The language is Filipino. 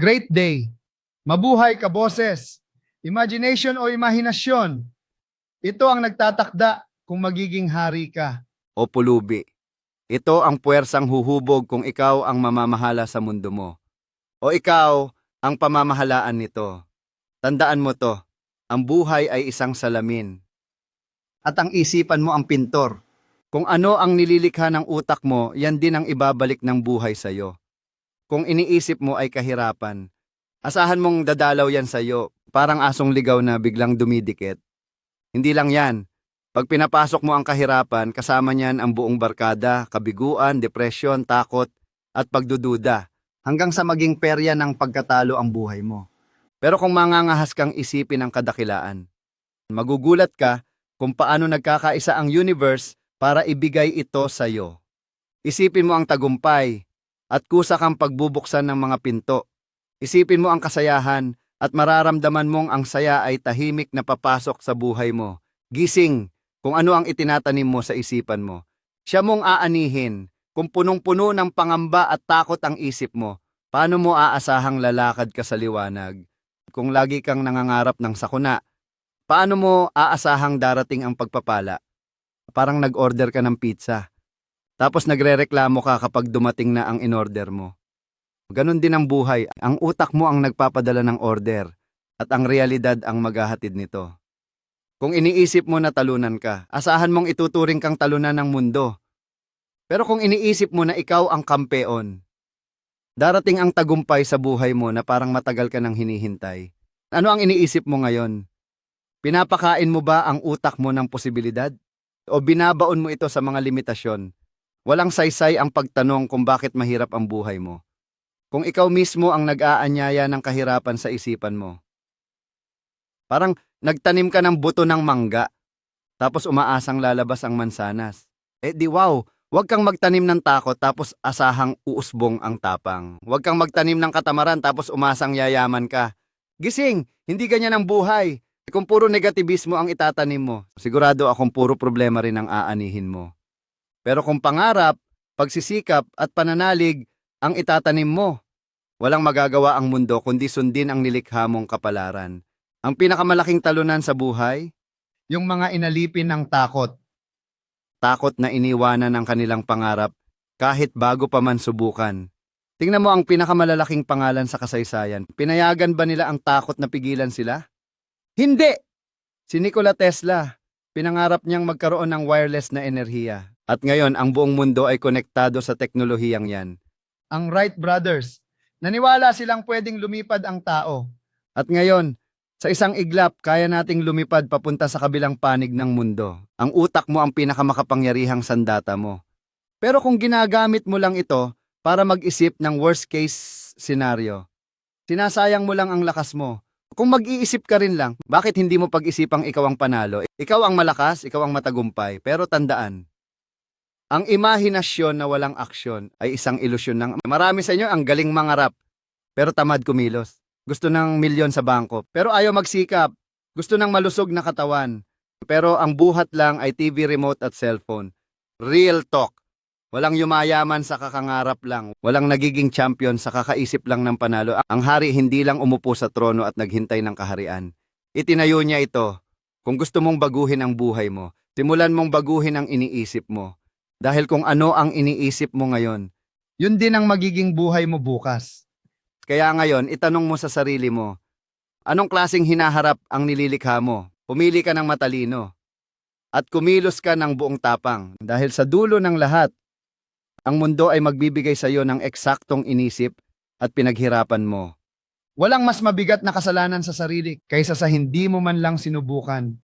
Great day. Mabuhay ka, boses. Imagination o imahinasyon. Ito ang nagtatakda kung magiging hari ka. o pulubi. Ito ang puwersang huhubog kung ikaw ang mamamahala sa mundo mo. O ikaw ang pamamahalaan nito. Tandaan mo to, ang buhay ay isang salamin. At ang isipan mo ang pintor. Kung ano ang nililikha ng utak mo, yan din ang ibabalik ng buhay sa'yo. Kung iniisip mo ay kahirapan, asahan mong dadalaw yan sa'yo, parang asong ligaw na biglang dumidikit. Hindi lang yan, pag pinapasok mo ang kahirapan, kasama niyan ang buong barkada, kabiguan, depresyon, takot, at pagdududa, hanggang sa maging perya ng pagkatalo ang buhay mo. Pero kung mangangahas kang isipin ang kadakilaan, magugulat ka kung paano nagkakaisa ang universe para ibigay ito sa iyo. Isipin mo ang tagumpay at kusa kang pagbubuksan ng mga pinto. Isipin mo ang kasayahan at mararamdaman mong ang saya ay tahimik na papasok sa buhay mo. Gising, kung ano ang itinatanim mo sa isipan mo. Siya mong aanihin, kung punong-puno ng pangamba at takot ang isip mo, paano mo aasahang lalakad ka sa liwanag? Kung lagi kang nangangarap ng sakuna, paano mo aasahang darating ang pagpapala? Parang nag-order ka ng pizza. Tapos nagrereklamo ka kapag dumating na ang in-order mo. Ganon din ang buhay. Ang utak mo ang nagpapadala ng order at ang realidad ang maghahatid nito. Kung iniisip mo na talunan ka, asahan mong ituturing kang talunan ng mundo. Pero kung iniisip mo na ikaw ang kampeon, darating ang tagumpay sa buhay mo na parang matagal ka nang hinihintay. Ano ang iniisip mo ngayon? Pinapakain mo ba ang utak mo ng posibilidad? O binabaon mo ito sa mga limitasyon? Walang saysay ang pagtanong kung bakit mahirap ang buhay mo. Kung ikaw mismo ang nag-aanyaya ng kahirapan sa isipan mo. Parang nagtanim ka ng buto ng mangga, tapos umaasang lalabas ang mansanas. Eh di wow, huwag kang magtanim ng takot tapos asahang uusbong ang tapang. Huwag kang magtanim ng katamaran tapos umasang yayaman ka. Gising, hindi ganyan ang buhay. Kung puro negativismo ang itatanim mo, sigurado akong puro problema rin ang aanihin mo. Pero kung pangarap, pagsisikap at pananalig ang itatanim mo, walang magagawa ang mundo kundi sundin ang nilikha mong kapalaran. Ang pinakamalaking talunan sa buhay, Yung mga inalipin ng takot. takot na iniwanan ang kanilang pangarap kahit bago pa man subukan. Tingnan mo ang pinakamalalaking pangalan sa kasaysayan. Pinayagan ba nila ang takot na pigilan sila? Hindi! Si Nikola Tesla, pinangarap niyang magkaroon ng wireless na enerhiya. At ngayon, ang buong mundo ay konektado sa teknolohiyang yan. Ang Wright brothers. Naniwala silang pwedeng lumipad ang tao. At ngayon, sa isang iglap, kaya nating lumipad papunta sa kabilang panig ng mundo. Ang utak mo ang pinakamakapangyarihang sandata mo. Pero kung ginagamit mo lang ito para mag-isip ng worst case scenario, sinasayang mo lang ang lakas mo. Kung mag-iisip ka rin lang, bakit hindi mo pag-isipang ikaw ang panalo? Ikaw ang malakas, ikaw ang matagumpay. Pero tandaan, ang imahinasyon na walang aksyon ay isang ilusyon ng marami sa inyo ang galing mangarap, pero tamad kumilos. Gusto ng milyon sa bangko, pero ayaw magsikap. Gusto ng malusog na katawan. Pero ang buhat lang ay TV remote at cellphone. Real talk. Walang yumayaman sa kakangarap lang. Walang nagiging champion sa kakaisip lang ng panalo. Ang hari hindi lang umupo sa trono at naghintay ng kaharian. Itinayo niya ito. Kung gusto mong baguhin ang buhay mo, simulan mong baguhin ang iniisip mo. Dahil kung ano ang iniisip mo ngayon, Yun din ang magiging buhay mo bukas. Kaya ngayon, itanong mo sa sarili mo, anong klaseng hinaharap ang nililikha mo? Pumili ka ng matalino. At kumilos ka ng buong tapang. Dahil sa dulo ng lahat, ang mundo ay magbibigay sa iyo ng eksaktong inisip at pinaghirapan mo. Walang mas mabigat na kasalanan sa sarili kaysa sa hindi mo man lang sinubukan.